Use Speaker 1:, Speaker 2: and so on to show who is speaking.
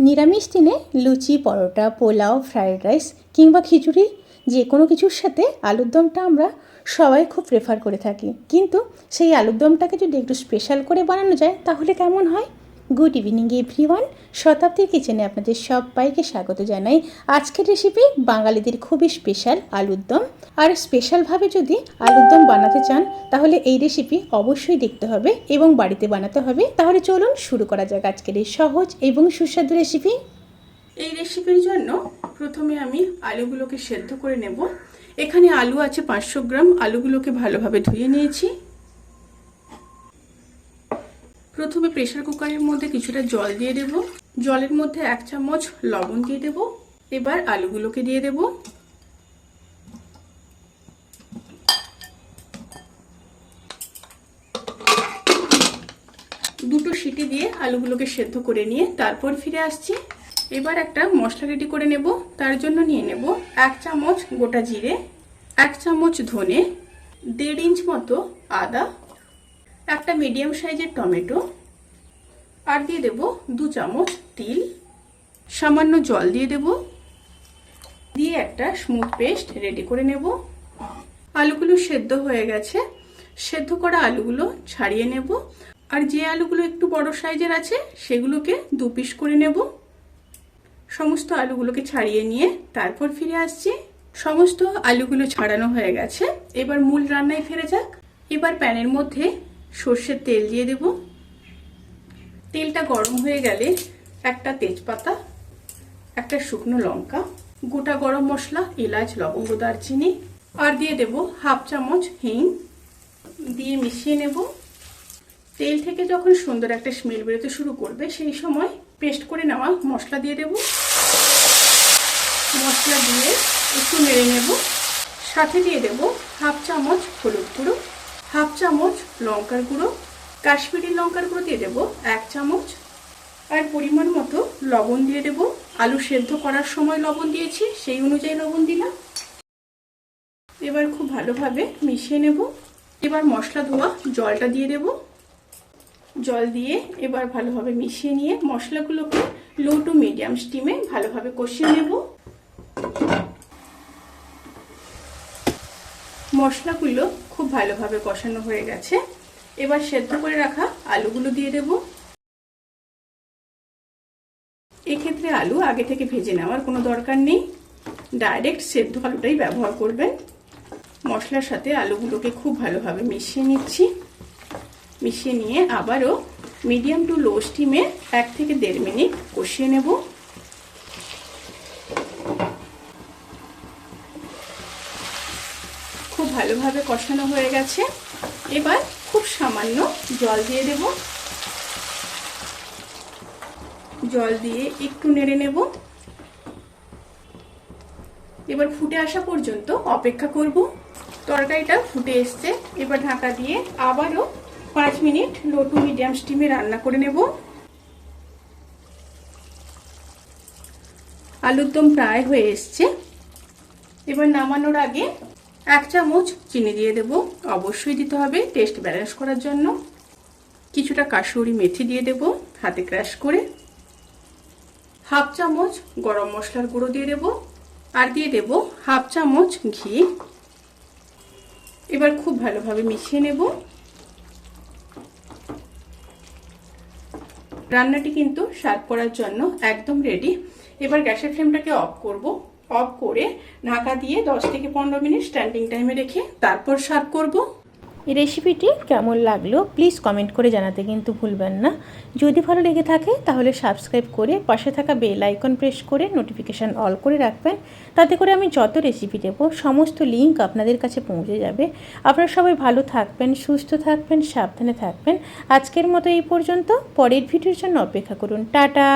Speaker 1: নিরামিষ দিনে luchi, paratha, pulao, fried rice কিংবা খিচুড়ি যে কোনো কিছুর সাথে আলুর দমটা আমরা সবাই খুব প্রেফার করে থাকি। কিন্তু সেই আলুর দমটাকে যদি একটু স্পেশাল করে বানানো যায়, তাহলে কেমন হয়? গুড ইভিনিং এভরিওয়ান শতাব্দীর কিচেনে আপনাদের সবাইকে স্বাগত জানাই। আজকের রেসিপি বাঙালিদের খুবই স্পেশাল আলুর দম। আর স্পেশালভাবে যদি আলুর দম বানাতে চান, তাহলে এই রেসিপি অবশ্যই দেখতে হবে এবং বাড়িতে বানাতে হবে। তাহলে চলুন শুরু করা যাক আজকের এই সহজ এবং সুস্বাদু রেসিপি
Speaker 2: এই রেসিপির জন্য প্রথমে আমি আলুগুলোকে সেদ্ধ করে নেব। এখানে আলু আছে পাঁচশো গ্রাম। আলুগুলোকে ভালোভাবে ধুয়ে নিয়েছি। প্রথমে প্রেসার কুকারের মধ্যে কিছুটা জল দিয়ে দেব। জলের মধ্যে এক চামচ লবণ দিয়ে দেব। এবার আলুগুলোকে দিয়ে দেব। দুটো সিটি দিয়ে আলুগুলোকে সেদ্ধ করে নিয়ে তারপর ফিরে আসছি। এবার একটা মশলা রেডি করে নেব। তার জন্য নিয়ে নেব এক চামচ গোটা জিরে, এক চামচ ধনে, দেড় ইঞ্চ মতো আদা, একটা মিডিয়াম সাইজের টমেটো আর দিয়ে দেব দু চামচ তিল। সামান্য জল দিয়ে দেব। দিয়ে একটা স্মুথ পেস্ট রেডি করে নেব। আলুগুলো সেদ্ধ হয়ে গেছে। সেদ্ধ করা আলুগুলো ছাড়িয়ে নেব। আর যে আলুগুলো একটু বড় সাইজের আছে, সেগুলোকে দু পিস করে নেব। সমস্ত আলুগুলোকে ছাড়িয়ে নিয়ে তারপর ফিরে আসছি। সমস্ত আলুগুলো ছাড়ানো হয়ে গেছে। এবার মূল রান্নায় ফিরে যাক। এবার প্যানের মধ্যে সর্ষের তেল দিয়ে দেব। তেলটা গরম হয়ে গেলে একটা তেজপাতা, একটা শুকনো লঙ্কা, গোটা গরম মশলা, এলাচ, লবঙ্গ, দারচিনি, আর দিয়ে দেব হাফ চামচ হিং। দিয়ে মিশিয়ে নেব। তেল থেকে যখন সুন্দর একটা স্মেল বেরোতে শুরু করবে, সেই সময় পেস্ট করে নেওয়া মশলা দিয়ে দেব। মশলা দিয়ে একটু নেড়ে নেব। সাথে দিয়ে দেব হাফ চামচ হলুদ গুঁড়ো, হাফ চামচ লঙ্কার গুঁড়ো কাশ্মীরি লঙ্কার গুঁড়ো দিয়ে দেব এক চামচ। আর পরিমাণ মতো লবণ দিয়ে দেব। আলু সেদ্ধ করার সময় লবণ দিয়েছি, সেই অনুযায়ী লবণ দিলাম। এবার খুব ভালোভাবে মিশিয়ে নেব। এবার মশলা ধোয়া জলটা দিয়ে দেব। জল দিয়ে এবার ভালোভাবে মিশিয়ে নিয়ে মশলাগুলোকে লো টু মিডিয়াম স্টিমে ভালোভাবে কষিয়ে নেব। মশলাগুলো খুব ভালোভাবে কষানো হয়ে গেছে। এবার সেদ্ধ করে রাখা আলুগুলো দিয়ে দেব। এক্ষেত্রে আলু আগে থেকে ভেজে নেওয়ার কোনো দরকার নেই। ডাইরেক্ট সেদ্ধ আলুটাই ব্যবহার করবেন। মশলার সাথে আলুগুলোকে খুব ভালোভাবে মিশিয়ে নিচ্ছি। মিশিয়ে নিয়ে আবারও মিডিয়াম টু লো স্টিমে এক থেকে দেড় মিনিট কষিয়ে নেব। খুব ভালোভাবে কষানো হয়ে গেছে। এবার খুব সামান্য জল দিয়ে দেব। জল দিয়ে একটু নেড়ে নেব। এবার ফুটে আসা পর্যন্ত অপেক্ষা করব। তরকারিটা ফুটে এসছে। এবার ঢাকা দিয়ে আবারও পাঁচ মিনিট লো টু মিডিয়াম স্টিমে রান্না করে নেব। আলুর দম প্রায় হয়ে এসছে। এবার নামানোর আগে এক চামচ চিনি দিয়ে দেব। অবশ্যই দিতে হবে টেস্ট ব্যালেন্স করার জন্য। কিছুটা কাশুরি মেথি দিয়ে দেব, হাতে ক্র্যাশ করে। হাফ চামচ গরম মশলার গুঁড়ো দিয়ে দেব আর দিয়ে দেব হাফ চামচ ঘি। এবার খুব ভালোভাবে মিশিয়ে নেব। রান্নাটি কিন্তু সার্ভ করার জন্য একদম রেডি এবার গ্যাসের ফ্লেমটাকে অফ করব। অফ করে ঢাকা দিয়ে দশ থেকে পনেরো মিনিট স্ট্যান্ডিং টাইমে রেখে তারপর সার্ভ করব।
Speaker 1: এই রেসিপিটি কেমন লাগল প্লিজ কমেন্ট করে জানাতে কিন্তু ভুলবেন না। যদি ভালো লেগে থাকে তাহলে সাবস্ক্রাইব করে পাশে থাকা বেল আইকন প্রেস করে নোটিফিকেশান অল করে রাখবেন। তাতে করে আমি যত রেসিপি দেব, সমস্ত লিঙ্ক আপনাদের কাছে পৌঁছে যাবে। আপনারা সবাই ভালো থাকবেন, সুস্থ থাকবেন, সাবধানে থাকবেন। আজকের মতো এই পর্যন্ত। পরের ভিডিওর জন্য অপেক্ষা করুন। টাটা!